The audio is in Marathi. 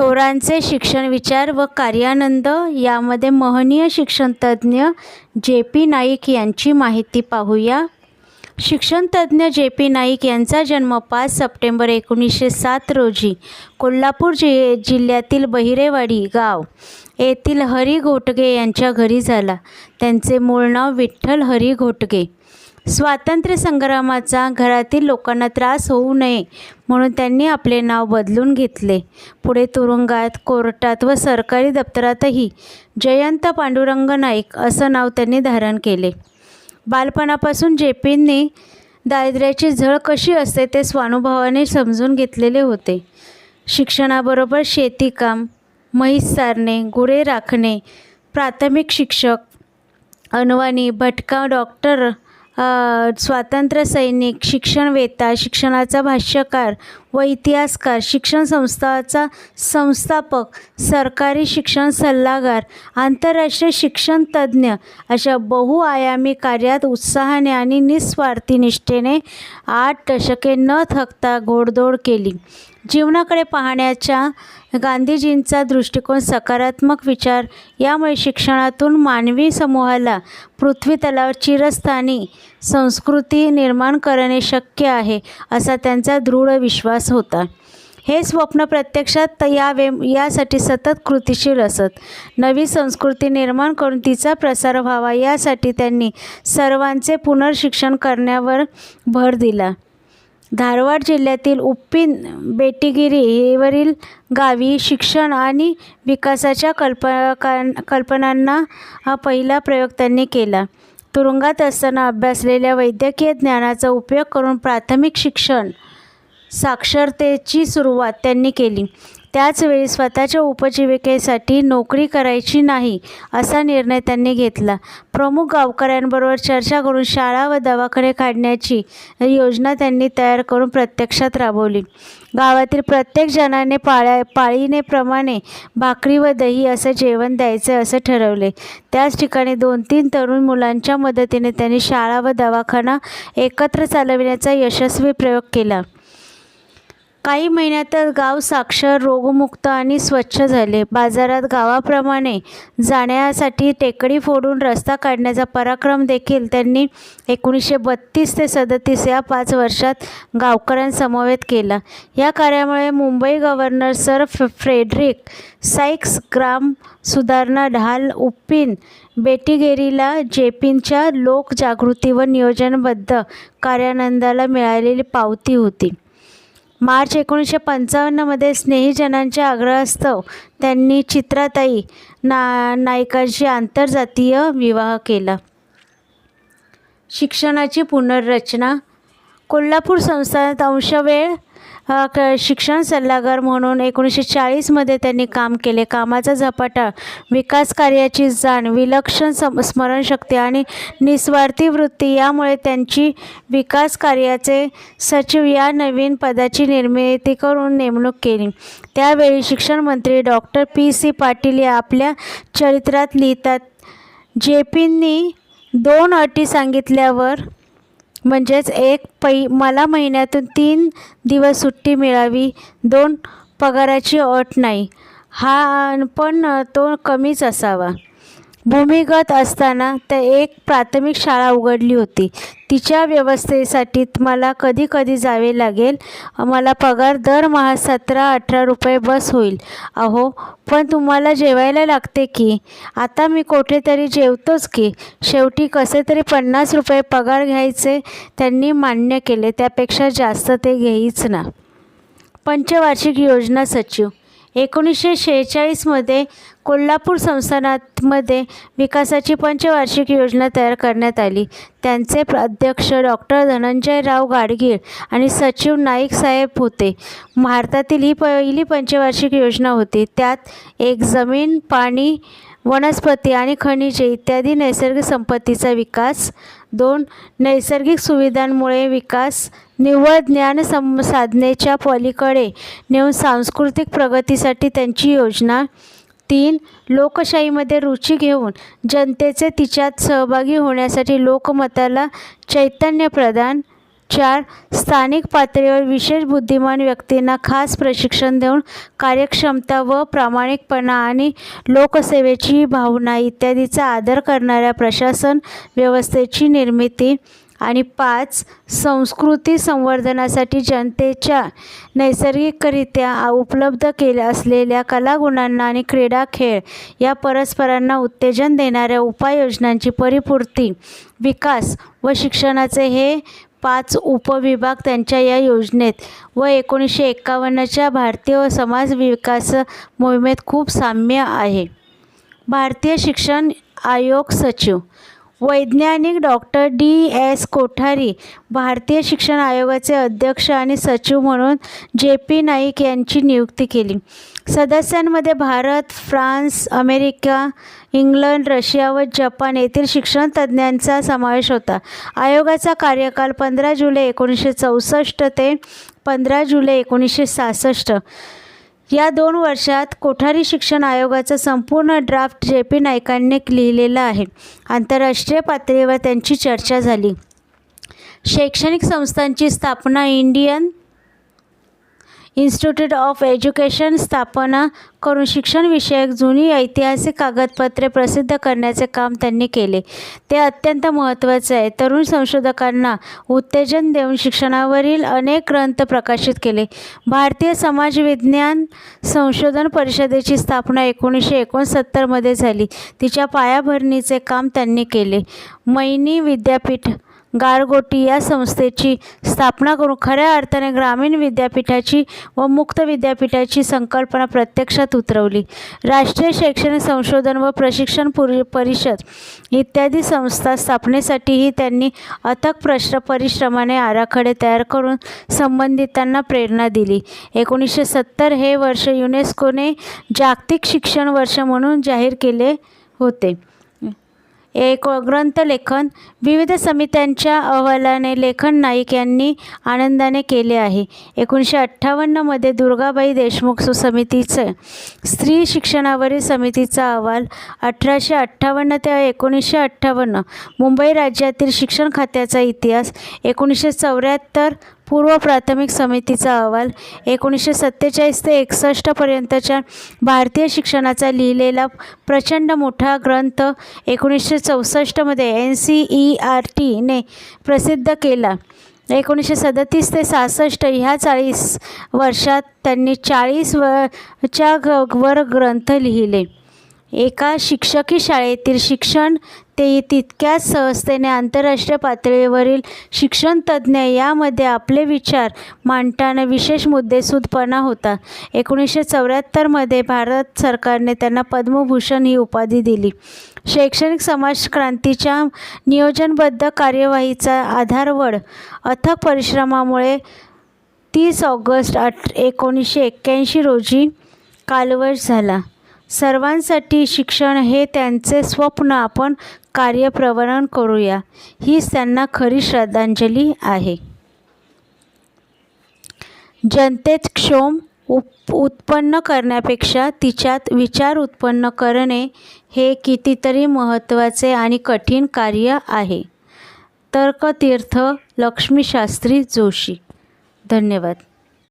थोरांचे शिक्षण विचार व कार्यानंद यामध्ये महनीय शिक्षणतज्ज्ञ जे पी नाईक यांची माहिती पाहूया. शिक्षणतज्ज्ञ जे पी नाईक यांचा जन्म पाच सप्टेंबर एकोणीसशे सात रोजी कोल्हापूर जि जिल्ह्यातील बहिरेवाडी गाव येथील हरी घोटगे यांच्या घरी झाला. त्यांचे मूळ नाव विठ्ठल हरी घोटगे. स्वातंत्र्य संग्रामाचा घरातील लोकांना त्रास होऊ नये म्हणून त्यांनी आपले नाव बदलून घेतले. पुढे तुरुंगात कोर्टात व सरकारी दप्तरातही जयंत पांडुरंग नाईक असं नाव त्यांनी धारण केले. बालपणापासून जेपींनी दारिद्र्याची झळ कशी असते ते स्वानुभवाने समजून घेतलेले होते. शिक्षणाबरोबर शेतीकाम म्हैस सारणे गुरे राखणे प्राथमिक शिक्षक अनवाणी भटका डॉक्टर स्वातंत्र्यसैनिक स्वातंत्र्य सैनिक शिक्षणवेत्ता शिक्षणाचा भाष्यकार व इतिहासकार शिक्षण संस्थाचा संस्थापक सरकारी शिक्षण सल्लागार आंतरराष्ट्रीय शिक्षण तज्ज्ञ अशा बहुआयामी कार्यात उत्साहाने आणि निस्वार्थी निष्ठेने आठ दशके न थकता घोडदौड केली. जीवनाकडे पाहण्याच्या गांधीजींचा दृष्टिकोन सकारात्मक विचार. यामुळे शिक्षणातून मानवी समूहाला पृथ्वीतलावर चिरस्थानी संस्कृती निर्माण करणे शक्य आहे असा त्यांचा दृढ विश्वास होता. हे स्वप्न प्रत्यक्षात यावे यासाठी सतत कृतिशील असत. नवी संस्कृती निर्माण करून तिचा प्रसार व्हावा यासाठी त्यांनी सर्वांचे पुनर्शिक्षण करण्यावर भर दिला. धारवाड जिल्ह्यातील उप्पीन बेटीगिरी हेवरील गावी शिक्षण आणि विकासाच्या कल्पकां कल्पनांना हा पहिला प्रयोग त्यांनी केला. तुरुंगात असताना अभ्यासलेल्या वैद्यकीय ज्ञानाचा उपयोग करून प्राथमिक शिक्षण साक्षरतेची सुरुवात त्यांनी केली. त्याचवेळी स्वतःच्या उपजीविकेसाठी नोकरी करायची नाही असा निर्णय त्यांनी घेतला. प्रमुख गावकऱ्यांबरोबर चर्चा करून शाळा व दवाखाने काढण्याची योजना त्यांनी तयार करून प्रत्यक्षात राबवली. गावातील प्रत्येक जणाने पाळ्या पाळीनेप्रमाणे भाकरी व दही असं जेवण द्यायचे असं ठरवले. त्याच ठिकाणी दोन तीन तरुण मुलांच्या मदतीने त्यांनी शाळा व दवाखाना एकत्र चालविण्याचा यशस्वी प्रयोग केला. काही महिन्यातच गाव साक्षर रोगमुक्त आणि स्वच्छ झाले. बाजारात गावाप्रमाणे जाण्यासाठी टेकडी फोडून रस्ता काढण्याचा पराक्रम देखील त्यांनी एकोणीसशे बत्तीस ते सदतीस या पाच वर्षात गावकऱ्यांसमवेत केला. या कार्यामुळे मुंबई गव्हर्नर सर फ फ्रेडरिक साईक्स ग्राम सुधारणा ढाल उप्पिन बेटीगेरीला जेपींच्या लोकजागृती व नियोजनबद्ध कार्यानंदाला मिळालेली पावती होती. मार्च एकोणीसशे पंचावन्नमध्ये स्नेहीजनांच्या आग्रहास्तव त्यांनी चित्राताई ना नायकांशी आंतरजातीय विवाह केला. शिक्षणाची पुनर्रचना कोल्हापूर संस्थानात अंशवेळ क शिक्षण सल्लागार म्हणून एकोणीसशे चाळीसमध्ये त्यांनी काम केले. कामाचा झपाटा विकास कार्याची जाण विलक्षण सम स्मरणशक्ती आणि निस्वार्थी वृत्ती यामुळे त्यांची विकास कार्याचे सचिव या नवीन पदाची निर्मिती करून नेमणूक केली. त्यावेळी शिक्षण मंत्री डॉक्टर पी. सी. पाटील या आपल्या चरित्रात लिहितात जे पींनी दोन अटी सांगितल्यावर म्हणजेच एक पै मला महिन्यातून तीन दिवस सुट्टी मिळावी दोन पगाराची अट नाही. हा पण तो कमीच असावा. भूमिगत असताना त्या एक प्राथमिक शाळा उघडली होती. तिच्या व्यवस्थेसाठी मला कधी कधी जावे लागेल. मला पगार दरमहा सतरा अठरा रुपये बस होईल. अहो पण तुम्हाला जेवायला लागते की? आता मी कुठेतरी जेवतोच की? शेवटी कसे तरी पन्नास रुपये पगार घ्यायचे त्यांनी मान्य केले. त्यापेक्षा जास्त ते घेईच ना. पंचवार्षिक योजना सचिव एकोणीसशे शेहेचाळीसमध्ये कोल्हापूर संस्थानातमध्ये विकासाची पंचवार्षिक योजना तयार करण्यात आली. त्यांचे अध्यक्ष डॉक्टर धनंजयराव गाडगीळ आणि सचिव नाईक साहेब होते. भारतातील ही पहिली पंचवार्षिक योजना होती. त्यात एक जमीन पाणी वनस्पती आणि खनिजे इत्यादी नैसर्गिक संपत्तीचा विकास दोन नैसर्गिक सुविधांमुळे विकास निव्वळ ज्ञान सम साधनेच्या पलीकडे नेऊन सांस्कृतिक प्रगतीसाठी त्यांची योजना. तीन लोकशाहीमध्ये रुची घेऊन जनतेचे तिच्यात सहभागी होण्यासाठी लोकमताला चैतन्य प्रदान. चार स्थानिक पातळीवर विशेष बुद्धिमान व्यक्तींना खास प्रशिक्षण देऊन कार्यक्षमता व प्रामाणिकपणा आणि लोकसेवेची भावना इत्यादीचा आदर करणाऱ्या प्रशासन व्यवस्थेची निर्मिती आणि पाच संस्कृती संवर्धनासाठी जनतेच्या नैसर्गिकरित्या उपलब्ध केल्या असलेल्या कलागुणांना आणि क्रीडा खेळ या परस्परांना उत्तेजन देणाऱ्या उपाययोजनांची परिपूर्ती विकास व शिक्षणाचे हे पाच उपविभाग त्यांच्या या योजनेत व एकोणीसशे एकावन्नच्या भारतीय समाज विकास मोहिमेत खूप साम्य आहे. भारतीय शिक्षण आयोग सचिव वैज्ञानिक डॉक्टर डी एस कोठारी भारतीय शिक्षण आयोगाचे अध्यक्ष आणि सचिव म्हणून जे पी नाईक यांची नियुक्ती केली. सदस्यांमध्ये Bharat France America England Russia व जपान येथील शिक्षण तज्ज्ञांचा समावेश होता. आयोगाचा कार्यकाल पंधरा जुलै एकोणीसशे चौसष्ट ते पंधरा जुलै एकोणीसशे सहासष्ट. या दोन वर्षात कोठारी शिक्षण आयोगाचा संपूर्ण ड्राफ्ट जे पी नाईकांनी लिहिलेला आहे. आंतरराष्ट्रीय पातळीवर त्यांची चर्चा झाली. शैक्षणिक संस्थांची स्थापना इंडियन इन्स्टिट्यूट ऑफ एज्युकेशन स्थापना करून शिक्षणविषयक जुनी ऐतिहासिक कागदपत्रे प्रसिद्ध करण्याचे काम त्यांनी केले. ते अत्यंत महत्त्वाचे आहे. तरुण संशोधकांना उत्तेजन देऊन शिक्षणावरील अनेक ग्रंथ प्रकाशित केले. भारतीय समाजविज्ञान संशोधन परिषदेची स्थापना एकोणीसशे एकोणसत्तरमध्ये झाली. तिच्या पायाभरणीचे काम त्यांनी केले. मैनी विद्यापीठ गारगोटी या संस्थेची स्थापना करून खऱ्या अर्थाने ग्रामीण विद्यापीठाची व मुक्त विद्यापीठाची संकल्पना प्रत्यक्षात उतरवली. राष्ट्रीय शैक्षणिक संशोधन व प्रशिक्षण पुरी परिषद इत्यादी संस्था स्थापनेसाठीही त्यांनी अथक प्रश्न परिश्रमाने आराखडे तयार करून संबंधितांना प्रेरणा दिली. एकोणीसशे सत्तर हे वर्ष युनेस्कोने जागतिक शिक्षण वर्ष म्हणून जाहीर केले होते. एक ग्रंथलेखन विविध समित्यांच्या अहवालाने लेखन नाईक यांनी आनंदाने केले आहे. एकोणीसशे अठ्ठावन्नमध्ये दुर्गाबाई देशमुख सुसमितीचं स्त्री शिक्षणावरील समितीचा अहवाल अठराशे अठ्ठावन्न ते एकोणीसशे अठ्ठावन्न. मुंबई राज्यातील शिक्षण खात्याचा इतिहास एकोणीसशे चौऱ्याहत्तर पूर्व प्राथमिक समितीचा अहवाल एकोणीसशे सत्तेचाळीस ते एकसष्टपर्यंतच्या भारतीय शिक्षणाचा लिहिलेला प्रचंड मोठा ग्रंथ एकोणीसशे चौसष्टमध्ये एन सी ई आर टीने प्रसिद्ध केला. एकोणीसशे सदतीस ते सहासष्ट ह्या चाळीस वर्षात त्यांनी चाळीस वच्या ग वर ग्रंथ लिहिले. एका शिक्षकी शाळेतील शिक्षण ते तितक्याच सहजतेने आंतरराष्ट्रीय पातळीवरील शिक्षण तज्ज्ञ यामध्ये आपले विचार मांडताना विशेष मुद्देसूदपणा होता. एकोणीसशे चौऱ्याहत्तरमध्ये भारत सरकारने त्यांना पद्मभूषण ही उपाधी दिली. शैक्षणिक समाजक्रांतीच्या नियोजनबद्ध कार्यवाहीचा आधारवड अथक परिश्रमामुळे तीस ऑगस्ट आठ एकोणीसशे एक्क्याऐंशी रोजी कालवश झाला. सर्वांसाठी शिक्षण हे त्यांचे स्वप्न. आपण कार्यप्रवरण करूया. हीच त्यांना खरी श्रद्धांजली आहे. जनतेत क्षोम उप उत्पन्न करण्यापेक्षा तिच्यात विचार उत्पन्न करणे हे कितीतरी महत्त्वाचे आणि कठीण कार्य आहे. तर्कतीर्थ लक्ष्मीशास्त्री जोशी. धन्यवाद.